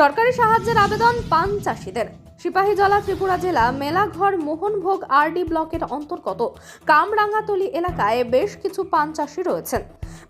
সরকারি সাহায্যের আবেদন পান চাষিদের। সিপাহীজলা ত্রিপুরা জেলা মেলাঘর মোহনভোগ আরডি ব্লকের অন্তর্গত কামরাঙ্গাতলি এলাকায় বেশ কিছু পান চাষি রয়েছেন।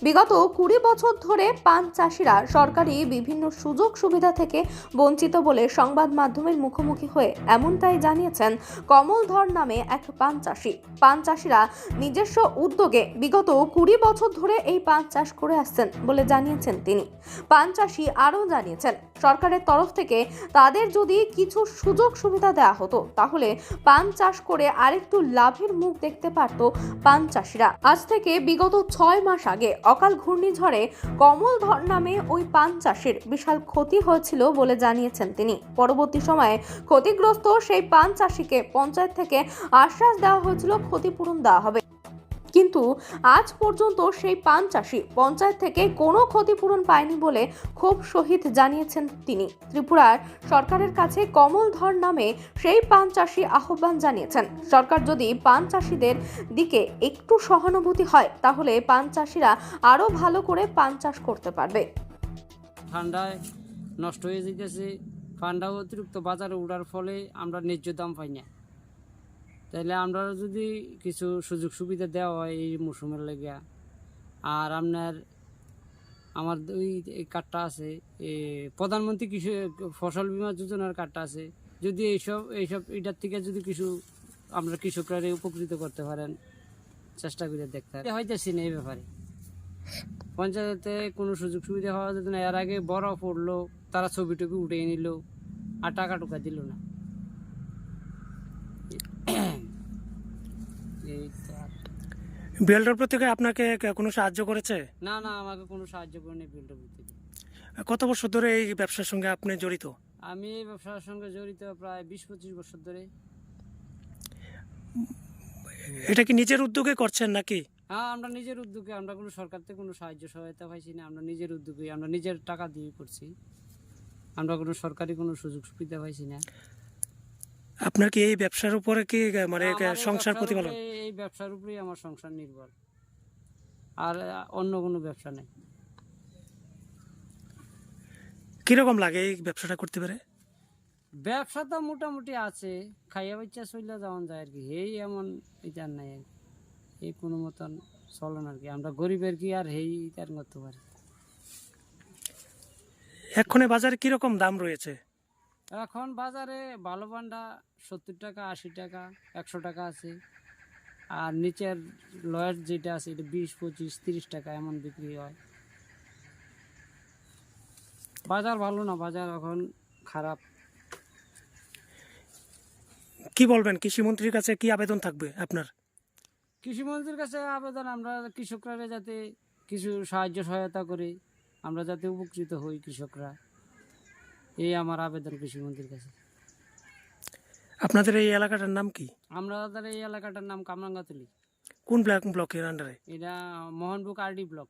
বিগত কুড়ি বছর ধরে পান চাষিরা সরকারি বিভিন্ন সুযোগ সুবিধা থেকে বঞ্চিত বলে সংবাদ মাধ্যমের মুখোমুখি হয়ে এমনটাই জানিয়েছেন কমলধর নামে এক পান চাষি। পান চাষিরা নিজস্ব উদ্যোগে বিগত কুড়ি বছর ধরে এই পান চাষ করে আসছেন বলে জানিয়েছেন তিনি। পান চাষি আরও জানিয়েছেন, সরকারের তরফ থেকে তাদের যদি কিছু সুযোগ সুবিধা দেওয়া হতো, তাহলে পান চাষ করে আরেকটু লাভের মুখ দেখতে পারত পান চাষিরা। আজ থেকে বিগত ছয় মাস আগে অকাল ঘূর্ণিঝড়ে কমলধর নামে ওই পান চাষের বিশাল ক্ষতি হয়েছিল বলে জানিয়েছেন তিনি। পরবর্তী সময়ে ক্ষতিগ্রস্ত সেই পান চাষিকে পঞ্চায়েত থেকে আশ্বাস দেওয়া হয়েছিল, ক্ষতিপূরণ দেওয়া হবে। কিন্তু আজ পর্যন্ত সেই পান চাষি পঞ্চায়েত থেকে কোনো ক্ষতিপূরণ পায়নি বলে ক্ষোভ সহিত জানিয়েছেন তিনি। ত্রিপুরার সরকারের কাছে কমলধর নামে সেই পান চাষি আহ্বান জানিয়েছেন। সরকার যদি পান চাষিদের দিকে একটু সহানুভূতি হয়, তাহলে পান চাষিরা আরও ভালো করে পান চাষ করতে পারবে। ঠান্ডায় নষ্ট হয়ে যেতেছে। ঠান্ডা অতিরিক্ত বাজারে উঠার ফলে আমরা ন্যায্য দাম পাই না। তাইলে আমরা যদি কিছু সুযোগ সুবিধা দেওয়া হয় এই মৌসুমের লেগে আর আপনার, আমার ওই এই কার্ডটা আছে প্রধানমন্ত্রী কৃষি, ফসল বিমা যোজনার কার্ডটা আছে, যদি এইসব এইসব, এটার থেকে যদি কিছু আমরা কৃষকরা উপকৃত করতে পারেন, চেষ্টা করে দেখতে হবে হইতেছি না এই ব্যাপারে। পঞ্চায়েতে কোনো সুযোগ সুবিধা হওয়া যেত না, এর আগে বড় পড়ল তারা ছবি টবি উঠে নিল, আর টাকা টুকা দিল না এই তো আর। বিএলডব্লিউ থেকে আপনাকে কোনো সাহায্য করেছে? না না আমাকে কোনো সাহায্য করেনি বিলটা বুঝতে কত বছর ধরে এই ব্যবসার সঙ্গে আপনি জড়িত? আমি এই ব্যবসার সঙ্গে জড়িত প্রায় বিশ পঁচিশ বছর ধরে। এটা কি নিজের উদ্যোগে করছেন নাকি? হ্যাঁ আমরা নিজের উদ্যোগে আমরা কোনো সরকার থেকে কোনো সাহায্য সহায়তা পাইছি না আমরা নিজের উদ্যোগে আমরা নিজের টাকা দিয়ে করছি। আমরা কোনো সরকারি কোনো সুযোগ সুবিধা পাইছি না। আপনার কি এই ব্যবসার উপরে কি মানে সংসার প্রতিপালন এই ব্যবসার উপরেই আমার সংসার নির্ভর। আর অন্য কোনো ব্যবসা নেই। কীরকম লাগে এই ব্যবসাটা করতে পারে? ব্যবসা তো মোটামুটি আছে। খাইয়া বাচ্চা চলে যাওয়ান যায় আর কি। এই এমন এটা নাই আর। এই কোনো মতন চলন আর কি। আমরা গরিবের কি আর হেই তার করতে পারি এক্ষণে বাজারে কীরকম দাম রয়েছে? এখন বাজারে ভালো পান্ডা সত্তর টাকা আশি টাকা একশো টাকা আছে। আর নিচের লয়ের যেটা আছে এটা বিশ পঁচিশ তিরিশ টাকা এমন বিক্রি হয়। বাজার ভালো না বাজার এখন খারাপ। কি বলবেন কৃষিমন্ত্রীর কাছে কি আবেদন থাকবে আপনার? কৃষিমন্ত্রীর কাছে আবেদন আমরা কৃষকরা যাতে কিছু সাহায্য সহায়তা করে আমরা যাতে উপকৃত হই কৃষকরা। এই আমার আবেদন কৃষি মন্ত্রীর কাছে। আপনাদের এই এলাকাটার নাম কি? আমরা তাদের এই এলাকাটার নাম কামরাঙ্গাতলি। কোন ব্লক ব্লকের আন্ডারে এটা মোহনবুক আরডি ব্লক।